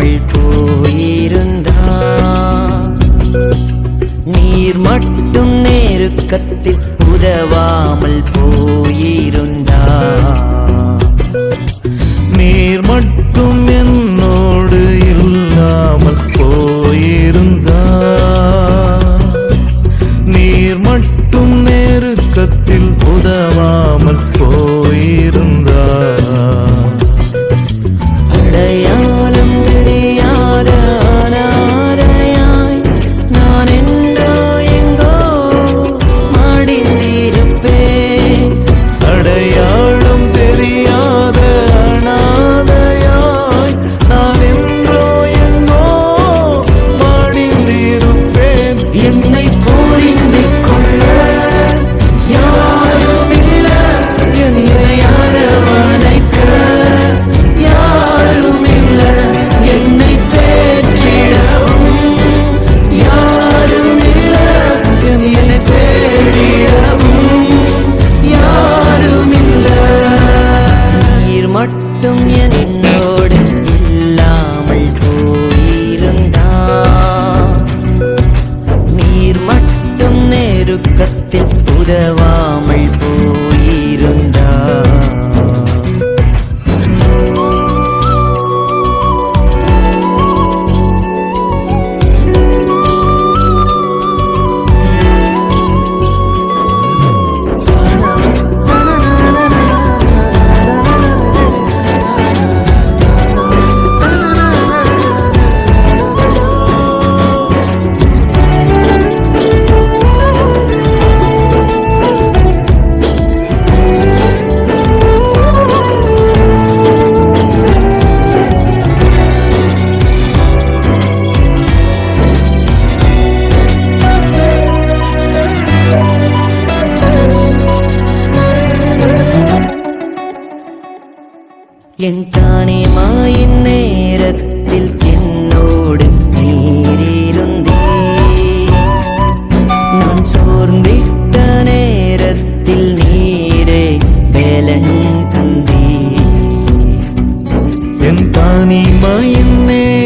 தமிழ் போயிருந்தா நீர் மட்டும் நெருக்கத்தில் உதவாமல் കിട്ടും എന്നോട് என் தானியமாயின் நேரத்தில் என்னோடு நீரிருந்தே நான் சோர்ந்திட்ட நேரத்தில் நீரே வேலன் தந்தே என் தானியமாயின் நேரம்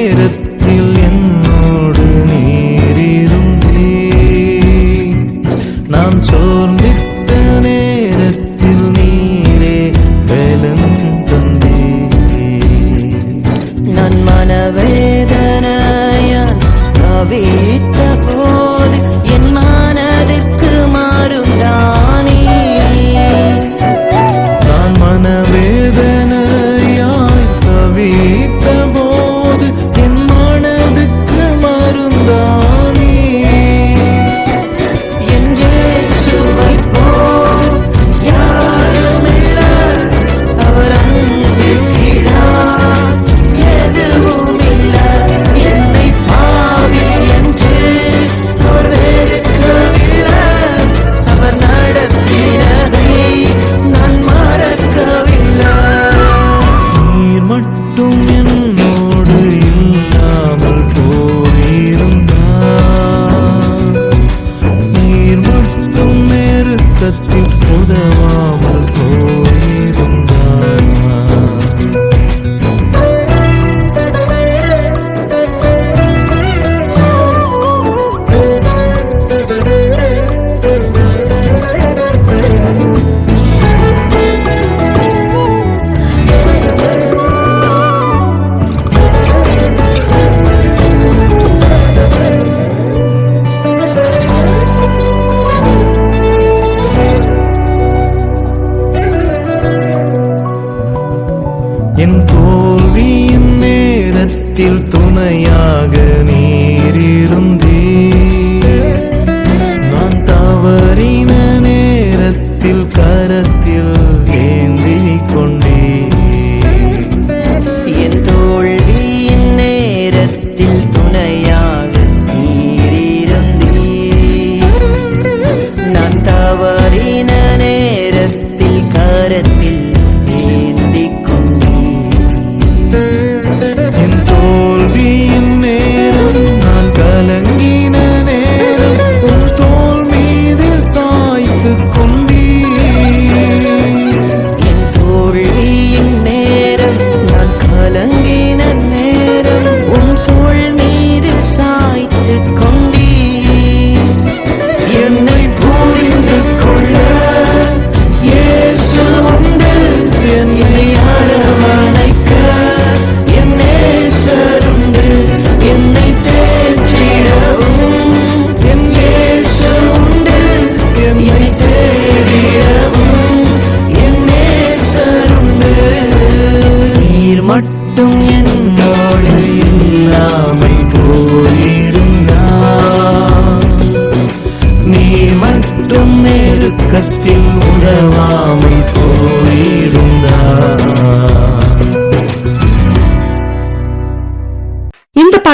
என் தோல்வியின் நேரத்தில் துணையாக நீரிருந்தே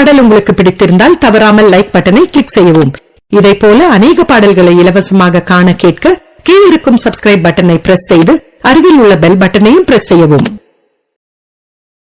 பாடல் உங்களுக்கு பிடித்திருந்தால் தவறாமல் லைக் பட்டனை கிளிக் செய்யவும். இதை போல அநேக பாடல்களை இலவசமாக காண கேட்க கீழிருக்கும் சப்ஸ்கிரைப் பட்டனை பிரஸ் செய்து அருகில் உள்ள பெல் பட்டனையும் பிரஸ் செய்யவும்.